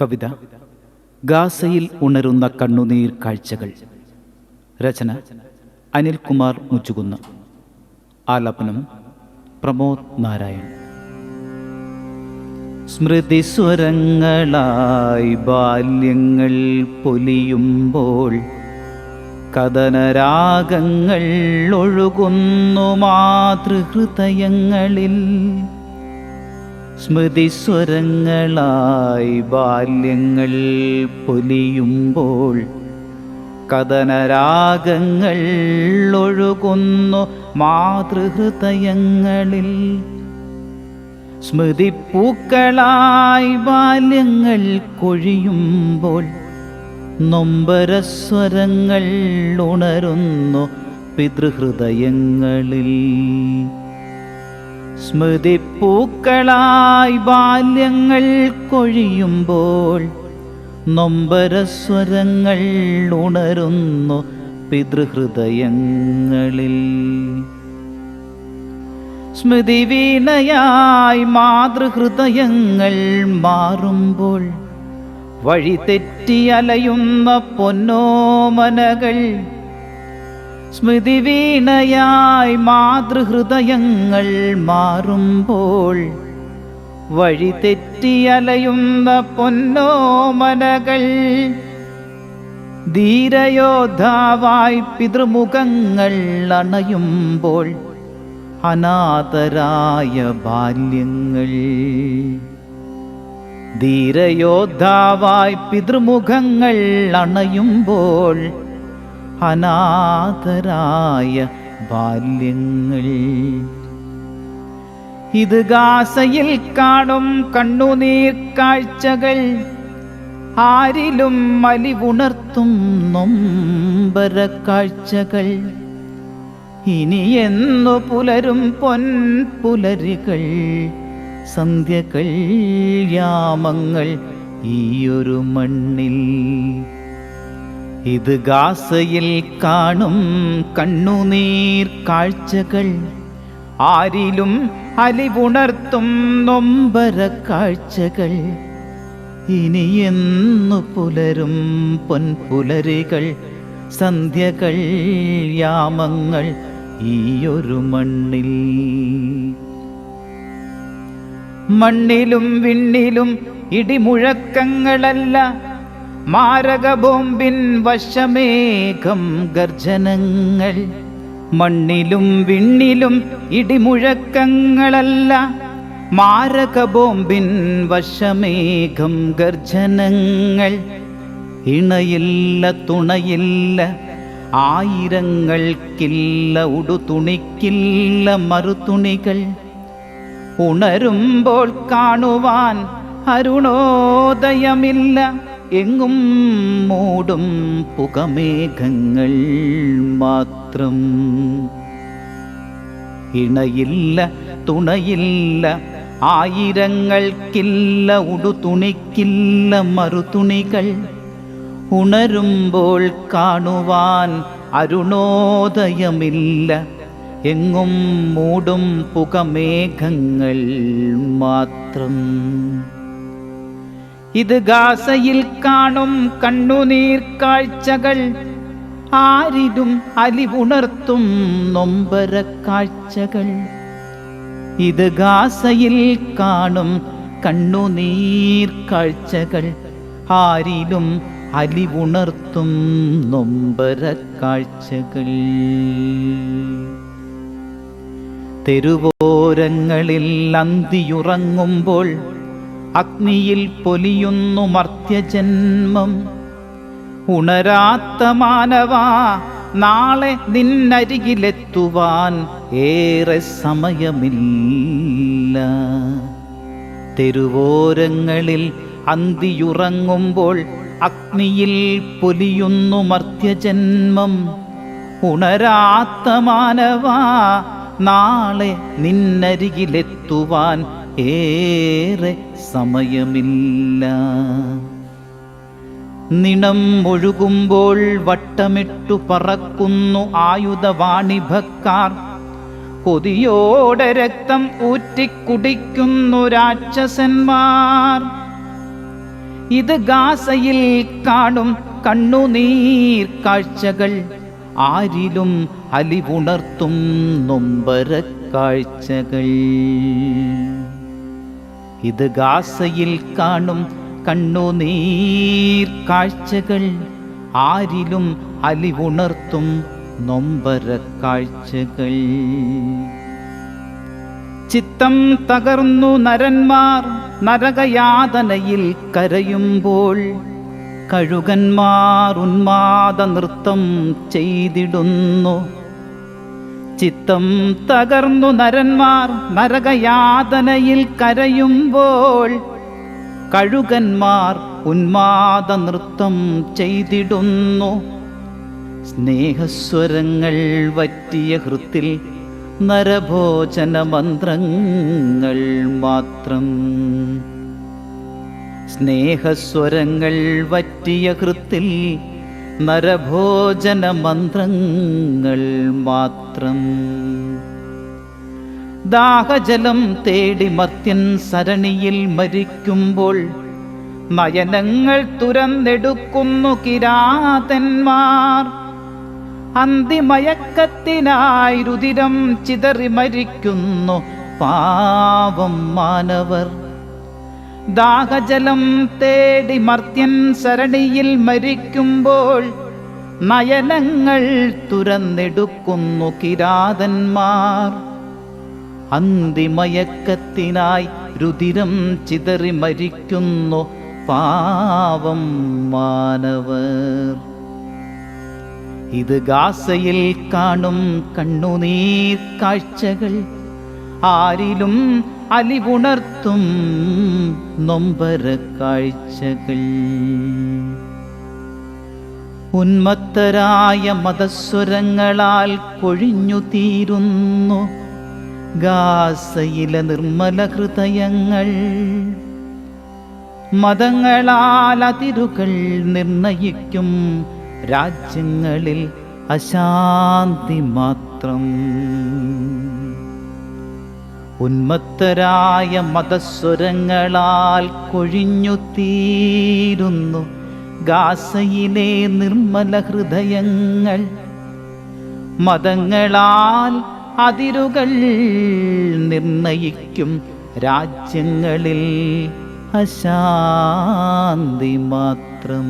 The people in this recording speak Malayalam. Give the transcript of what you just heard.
കവിത ഗാസയിൽ ഉണരുന്ന കണ്ണുനീർ കാഴ്ചകൾ. രചന അനിൽകുമാർ മുച്ചുകുന്ന്. ആലപനം പ്രമോദ് നാരായൺ. സ്മൃതിസ്വരങ്ങളായി ബാല്യങ്ങൾ പൊലിയുമ്പോൾ കഥനരാഗങ്ങൾ ഒഴുകുന്നു മാതൃഹൃദയങ്ങളിൽ. സ്മൃതിസ്വരങ്ങളായി ബാല്യങ്ങൾ പൊലിയുമ്പോൾ കഥനരാഗങ്ങൾ ഒഴുകുന്നു മാതൃഹൃദയങ്ങളിൽ. സ്മൃതിപ്പൂക്കളായി ബാല്യങ്ങൾ കൊഴിയുമ്പോൾ നൊമ്പരസ്വരങ്ങൾ ഉണരുന്നു പിതൃഹൃദയങ്ങളിൽ. സ്മൃതിപ്പൂക്കളായി ബാല്യങ്ങൾ കൊഴിയുമ്പോൾ നൊമ്പരസ്വരങ്ങൾ ഉണരുന്നു പിതൃഹൃദയങ്ങളിൽ. സ്മൃതി വീണയായി മാതൃഹൃദയങ്ങൾ മാറുമ്പോൾ വഴി തെറ്റി അലയുന്ന പൊന്നോമനകൾ സ്മൃതി വീണയായി മാതൃഹൃദയങ്ങൾ മാറുമ്പോൾ വഴി തെറ്റിയലയുന്ന പൊന്നോമനകൾ ധീരയോദ്ധാവായി പിതൃമുഖങ്ങൾ അണയുമ്പോൾ അനാഥരായ ബാല്യങ്ങൾ. ധീരയോദ്ധാവായി പിതൃമുഖങ്ങൾ അണയുമ്പോൾ അനാഥരായ ബാല്യങ്ങൾ. ഇത് ഗാസയിൽ കാണും കണ്ണുനീർ കാഴ്ചകൾ. ആരിലും മലിവുണർത്തും നൊമ്പര കാഴ്ചകൾ. ഇനി എന്നു പുലരും പൊൻ പുലരുകൾ. സന്ധ്യകൾ യാമങ്ങൾ ഈയൊരു മണ്ണിൽ ഇത് ഗാസയിൽ കാണും കണ്ണുനീർ കാഴ്ചകൾ. ആരിലും അലിവുണർത്തും നൊമ്പര കാഴ്ചകൾ. ഇനി എന്നു പുലരും പൊൻപുലരികൾ. സന്ധ്യകൾ യാമങ്ങൾ ഈയൊരു മണ്ണിൽ. മണ്ണിലും വിണ്ണിലും ഇടിമുഴക്കങ്ങളല്ല മാരക ബോംബിൻ വശമേഘം ഗർജനങ്ങൾ. മണ്ണിലും വിണ്ണിലും ഇടിമുഴക്കങ്ങളല്ല മാരക ബോംബിൻ വശമേഘം ഗർജനങ്ങൾ. ഇണയില്ല തുണയില്ല ആയിരങ്ങൾക്കില്ല ഉടുതുണിക്കില്ല മറുതുണികൾ. ഉണരുമ്പോൾ കാണുവാൻ അരുണോദയമില്ല എങ്ങും മൂടും പുകമേഘങ്ങൾ മാത്രം. ഇണയില്ല തുണയില്ല ആയിരങ്ങൾക്കില്ല ഉടുതുണിക്കില്ല മറുതുണികൾ. ഉണരുമ്പോൾ കാണുവാൻ അരുണോദയമില്ല. എങ്ങും മൂടും പുകമേഘങ്ങൾ മാത്രം. ഇത് ഗാസയിൽ കാണും കണ്ണുനീർ കാഴ്ചകൾ. ആരിലും അലിവുണർത്തും നൊമ്പര കാഴ്ചകൾ. ഇത് ഗാസയിൽ കാണും കണ്ണുനീർ കാഴ്ചകൾ. ആരിലും അലിവുണർത്തും നൊമ്പര കാഴ്ചകൾ. തെരുവോരങ്ങളിൽ അന്തിയുറങ്ങുമ്പോൾ അഗ്നിയിൽ പൊലിയുന്നു മർത്യജന്മം. ഉണരാത്ത മാനവാ നാളെ നിന്നരികിലെത്തുവാൻ ഏറെ സമയമില്ല. തെരുവോരങ്ങളിൽ അന്തിയുറങ്ങുമ്പോൾ അഗ്നിയിൽ പൊലിയുന്നു മർത്യജന്മം. ഉണരാത്ത മാനവാ നാളെ നിന്നരികിലെത്തുവാൻ ഏറെ സമയമില്ല. നിണം ഒഴുകുമ്പോൾ വട്ടമിട്ടു പറക്കുന്നു ആയുധവാണിഭക്കാർ. കൊതിയോടെ രക്തം ഊറ്റിക്കുടിക്കുന്നു രാക്ഷസന്മാർ. ഇത് ഗാസയിൽ കാണും കണ്ണുനീർ കാഴ്ചകൾ. ആരിലും അലിവുണർത്തും നൊമ്പര കാഴ്ചകൾ ഇത് ഗാസയിൽ കാണും കണ്ണുനീർ കാഴ്ചകൾ. ആരിലും അലിവുണർത്തും നൊമ്പര കാഴ്ചകൾ. ചിത്തം തകർന്നു നരന്മാർ നരകയാതനയിൽ കരയുമ്പോൾ കഴുകന്മാർ ഉന്മാദ നൃത്തം ചെയ്തിടുന്നു. ചിത്തം തകർന്നു നരന്മാർ നരകയാതനയിൽ കരയുമ്പോൾ കഴുകന്മാർ ഉന്മാദ നൃത്തം ചെയ്തിടുന്നു. സ്നേഹസ്വരങ്ങൾ വറ്റിയ ഹൃത്തിൽ നരഭോജന മന്ത്രങ്ങൾ മാത്രം. സ്നേഹസ്വരങ്ങൾ വറ്റിയ ഹൃത്തിൽ നരഭോജന മന്ത്രങ്ങൾ മാത്രം. ദാഹജലം തേടി മർത്യൻ സരണിയിൽ മരിക്കുമ്പോൾ നയനങ്ങൾ തുരന്നെടുക്കുന്നു കിരാതന്മാർ. അന്തിമയക്കത്തിനായി രുതിരം ചിതറി മരിക്കുന്നു പാവം മാനവർ. ദാഹജലം തേടി മർത്യൻ സരണിയിൽ മരിക്കുമ്പോൾ നയനങ്ങൾ തുരന്നെടുക്കുന്നു കിരാതന്മാർ. അന്തിമയക്കത്തിനായി രുതിരം ചിതറി മരിക്കുന്നു പാവം മാനവർ. ഇത് ഗാസയിൽ കാണും കണ്ണുനീർ കാഴ്ചകൾ. ആരിലും അലിവുണർത്തും നൊമ്പര കാഴ്ചകൾ. ഉന്മത്തരായ മതസ്വരങ്ങളാൽ കൊഴിഞ്ഞു തീരുന്നു ഗാസയിലെ നിർമ്മല ഹൃദയങ്ങൾ. മതങ്ങളാൽ അതിരുകൾ നിർണയിക്കും രാജ്യങ്ങളിൽ അശാന്തി മാത്രം. ഉന്മത്തരായ മതസ്വരങ്ങളാൽ കൊഴിഞ്ഞു തീരുന്നു. ഗാസയിലെ നിർമ്മല ഹൃദയങ്ങൾ മതങ്ങളാൽ അതിരുകൾ നിർണയിക്കും. രാജ്യങ്ങളിൽ അശാന്തി മാത്രം.